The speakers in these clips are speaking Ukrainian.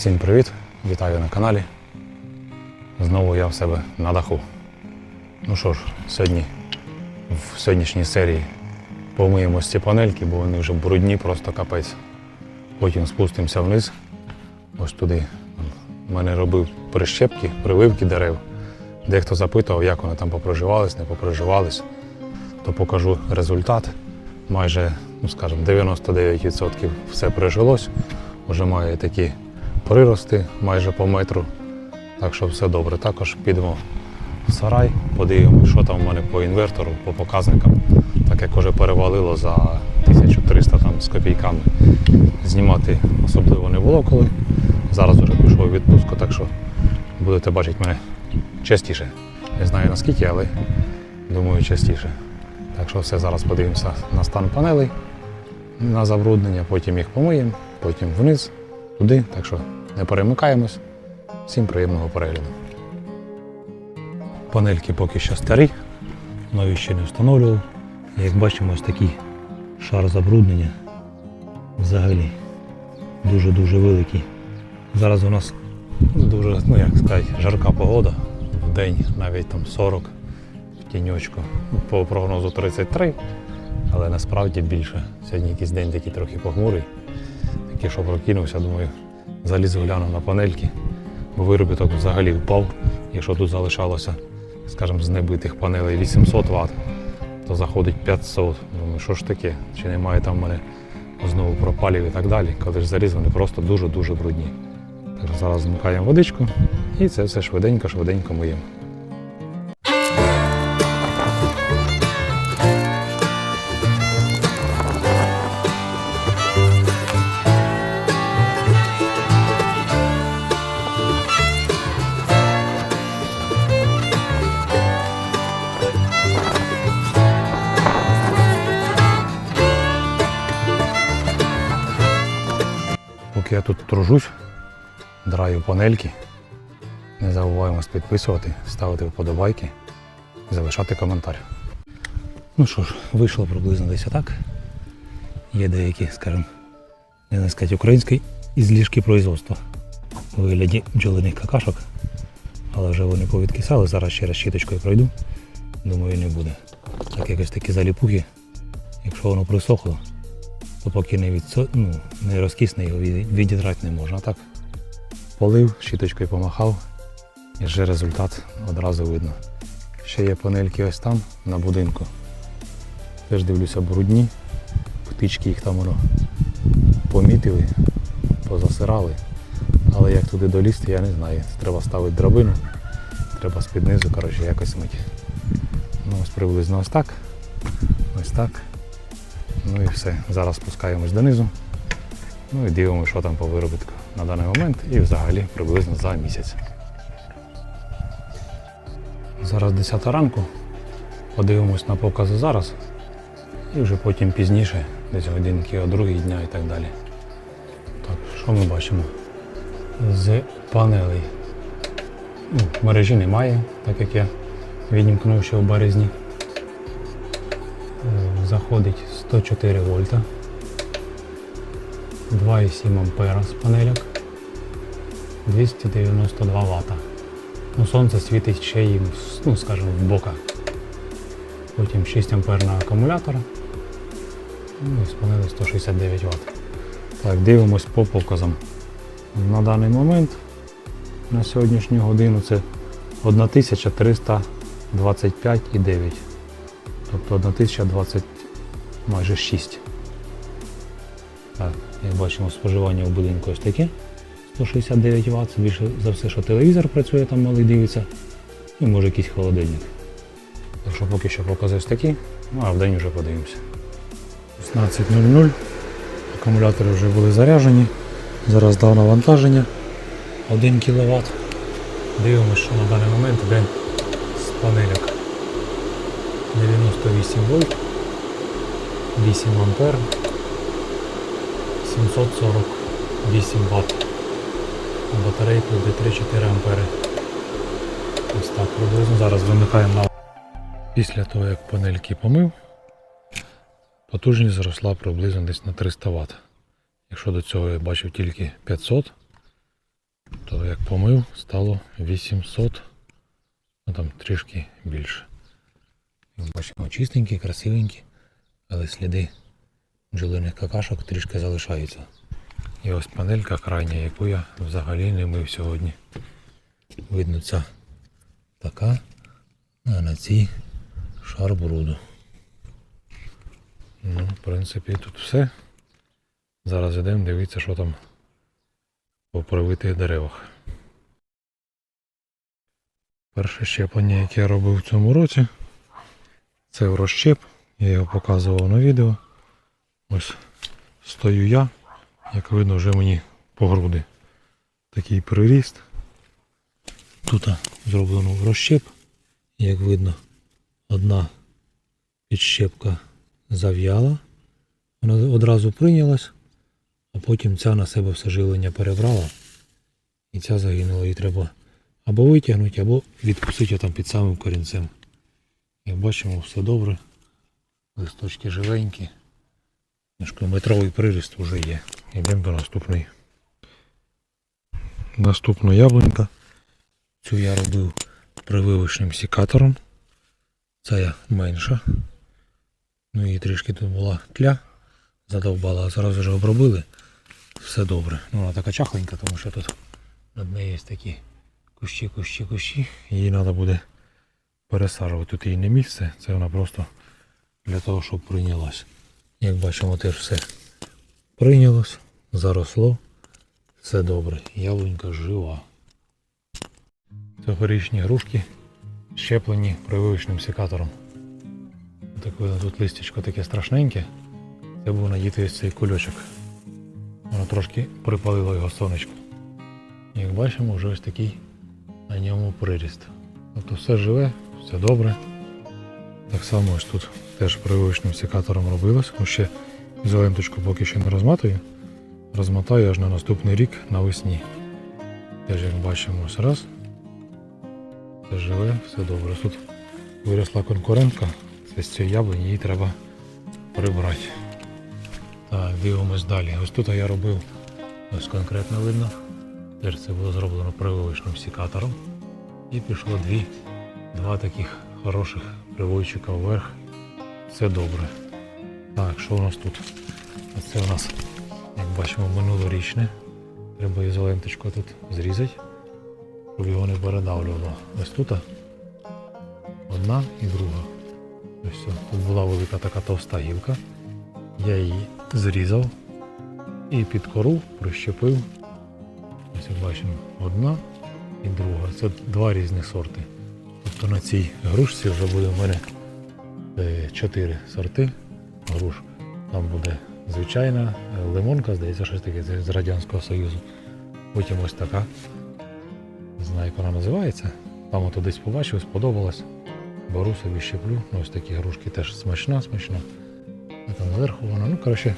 Всім привіт! Вітаю на каналі. Знову я в себе на даху. Ну що ж, сьогодні в сьогоднішній серії помиємо ці панельки, бо вони вже брудні, просто капець. Потім спустимося вниз. Ось туди. У мене робив прищепки, прививки дерев. Дехто запитував, як вони там попроживались, не попроживались, то покажу результат. Майже, ну скажімо, 99% все прижилось. Вже має такі прирости майже по метру. Так що все добре. Також підемо в сарай, подивимося, що там у мене по інвертору, по показникам. Так як вже перевалило за 1300 там, з копійками. Знімати особливо не було коли. Зараз вже пішов відпустку, так що будете бачити мене частіше. Не знаю наскільки, але думаю частіше. Так що все зараз подивимося на стан панелей, на забруднення, потім їх помиємо, потім вниз, туди. Так що не перемикаємось. Всім приємного перегляду. Панельки поки що старі, нові ще не встановлював. Як бачимо, ось такий шар забруднення взагалі дуже-дуже великий. Зараз у нас дуже, ну як сказати, жарка погода. В день навіть там 40 в тіньочку. По прогнозу 33, але насправді більше. Сьогодні якийсь день такий трохи похмурий. Такий, що прокинувся, думаю, заліз гляну на панельки, бо виробіток взагалі впав. Якщо тут залишалося, скажімо, з небитих панелей 800 Вт, то заходить 500. Думаю, що ж таке? Чи немає там в мене знову пропалів і так далі. Коли ж заліз, вони просто дуже-дуже брудні. Так зараз змикаємо водичку і це все швиденько-швиденько миємо. Я тут тружусь, драю панельки. Не забуваємо підписувати, ставити вподобайки і залишати коментар. Ну що ж, вийшло приблизно десь отак. Є деякі, скажімо, не сказати українські із ліжки производства у вигляді бджолиних какашок. Але вже вони повідкисали, зараз ще раз щіточкою пройду. Думаю, не буде. Так якось такі заліпухи, якщо воно присохло, то поки не, відсо... ну, не розкисне, його відідрати не можна. Так полив, щіточкою помахав, і вже результат одразу видно. Ще є панельки ось там, на будинку. Теж дивлюся брудні, птички їх там воно помітили, позасирали. Але як туди долізти, я не знаю. Треба ставити драбину, треба з-під низу, коротше, якось мити. Ну, ось приблизно ось так. Ось так. Ну і все. Зараз спускаємось донизу. Ну і дивимося, що там по виробітку на даний момент і взагалі приблизно за місяць. Зараз 10 ранку. Подивимось на покази зараз. І вже потім пізніше, десь годинки о другій дня і так далі. Так, що ми бачимо? З панелей. Ну, мережі немає, так як я відімкнув ще в березні. Е, Заходить 104 вольта. 2,7 ампера з панельок. 292 Вт. Ну, сонце світить ще їм, ну, скажімо, в бока. Потім 6 амперного акумулятора. Ну і з панелі 169 Вт. Так, дивимось по показам. На даний момент, на сьогоднішню годину це 1325,9. Тобто 1020 майже 6. Так, як бачимо, споживання в будинку ось таке. 169 Вт. Більше за все, що телевізор працює, там малий дивиться. І може якийсь холодильник. Так що поки що покази ось такі, ну а вдень вже подивимося. 16.00. Акумулятори вже були заряджені. Зараз дав навантаження 1 кВт. Дивимося, що на даний момент йде з панельок. 98 вольт, 8 ампер, 748 Вт. Батарейку йде 3-4 ампери. Ось так приблизно. Зараз вимикаємо на. Після того, як панельки помив, потужність зросла приблизно десь на 300 Вт. Якщо до цього я бачив тільки 500, То як помив, стало 800, ну там трішки більше. Бачимо, чистенькі, красивенькі, але сліди бджолиних какашок трішки залишаються. І ось панелька крайня, яку я взагалі не мив сьогодні. Видно ця така, а на цій шар бруду. Ну, в принципі, тут все. Зараз йдемо дивитися, що там по привитих деревах. Перше щеплення, яке я робив в цьому році, це в розщеп. Я його показував на відео. Ось стою я, як видно, вже мені по груди. Такий приріст. Тут зроблено розщеп. Як видно, одна підщепка зав'яла. Вона одразу прийнялась, а потім ця на себе все живлення перебрала. І ця загинула. Її треба або витягнути, або відпустити там під самим корінцем. Як бачимо, все добре. Листочки живенькі. Метровий приріст вже є. Йдемо до наступної. Наступна яблунька. Цю я робив прививочним сікатором. Це я менша. Ну і трішки тут була тля, задовбала, а зараз вже обробили. Все добре. Ну вона така чахленька, тому що тут над нею є такі кущі, кущі, кущі. Її треба буде пересаджувати. Тут її не місце, це вона просто для того, щоб прийнялась. Як бачимо, теж все прийнялось, заросло, все добре. Яблунька жива. Цьогорічні грушки щеплені прививочним секатором. Так видно, тут листячко таке страшненьке. Це був надіти ось цей кульочок. Воно трошки припалило його сонечко. Як бачимо, вже ось такий на ньому приріст. Тобто все живе, все добре. Так само ось тут теж прививочним секатором робилось. Ну, ще ізоленточку поки що не розматую. Розмотаю аж на наступний рік навесні. Теж як бачимо ось раз. Все живе, все добре. Тут виросла конкурентка. Це з цієї яблуні її треба прибрати. Так, дивимось далі. Ось тут я робив, ось конкретно видно. Теж це було зроблено прививочним секатором. І пішло дві, два таких хороших приводчика вверх. Все добре. Так, що у нас тут? Це у нас, як бачимо, минулорічне. Треба ізоленточку тут зрізати, щоб його не передавлювало. Ось тут одна і друга. Ось все. Тут була велика така товста гілка. Я її зрізав і під кору прищепив. Ось бачимо, одна і друга. Це два різні сорти. Тобто на цій грушці вже буде в мене е, чотири сорти груш. Там буде звичайна е, лимонка, здається, щось таке з Радянського Союзу. Потім ось така. Не знаю, як вона називається. Там ото десь побачив, сподобалось. Беру собі щеплю. Ну, ось такі грушки теж смачна, смачна. А там зверху вона, ну коротше,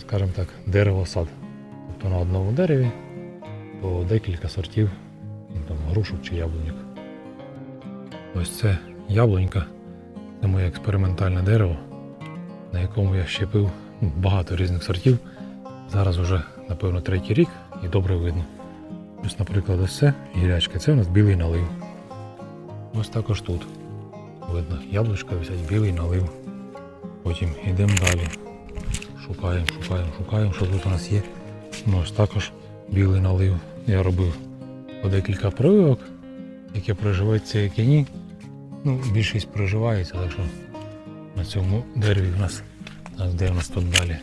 скажімо так, дерево-сад. Тобто на одному дереві по декілька сортів ну, там, грушок чи яблуньок. Ось це яблунька. Це моє експериментальне дерево, на якому я щепив багато різних сортів. Зараз уже, напевно, третій рік і добре видно. Ось, наприклад, ось це гірячка, це у нас білий налив. Ось також тут. Видно, яблучка висять, білий налив. Потім йдемо далі. Шукаємо, шукаємо, шукаємо, що тут у нас є. Ну, ось також білий налив. Я робив по декілька прививок, які проживаються, які ні. Ну, більшість проживається, так що на цьому дереві в нас, де в нас тут далі.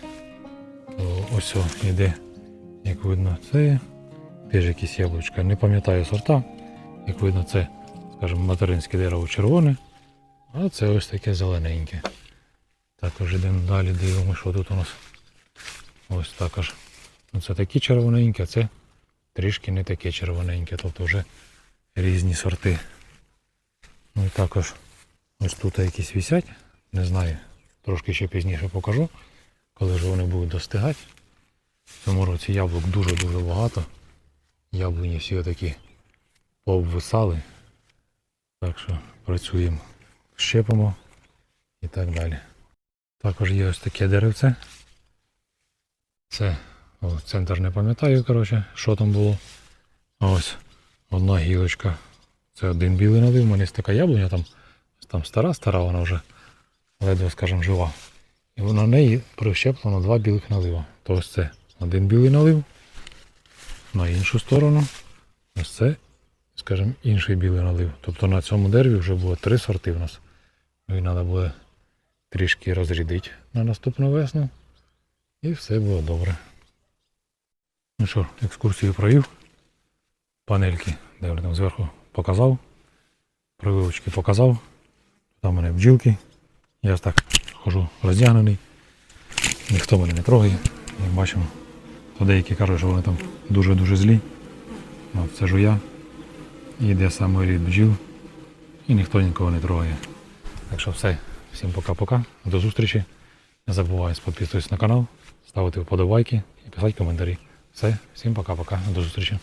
Ось о, йде, як видно, це теж якісь яблучка. Не пам'ятаю сорта. Як видно, це, скажімо, материнське дерево червоне, а це ось таке зелененьке. Також йдемо далі, дивимося, що тут у нас. Ось також. Ну, Це такі червоненькі, а це трішки не таке червоненьке, тобто вже різні сорти. Ну і також ось тут якісь висять, не знаю, трошки ще пізніше покажу, коли ж вони будуть достигати. В цьому році яблук дуже-дуже багато. Яблуні всі такі пообвисали. Так що працюємо, щепимо і так далі. Також є ось таке деревце. Це о, центр не пам'ятаю, коротше, що там було. Ось одна гілочка. Це один білий налив. У мене така яблуня, там, там стара, стара, вона вже ледве, скажімо, жива. І на неї прищеплено два білих налива. То ось це один білий налив. На іншу сторону. Ось це, скажімо, інший білий налив. Тобто на цьому дереві вже було три сорти в нас. І треба буде трішки розрядити на наступну весну. І все було добре. Ну що, екскурсію провів. Панельки, де вони там зверху показав. Прививочки показав. Там у мене бджілки. Я так хожу роздягнений. Ніхто мене не трогає. Як бачимо. То деякі кажуть, що вони там дуже-дуже злі. Ну, це ж я. І йде саме рід бджіл. І ніхто нікого не трогає. Так що все. Всім пока-пока. До зустрічі. Не забувайте підписуватись на канал, ставити вподобайки і писати коментарі. Все, всім пока-пока. До зустрічі.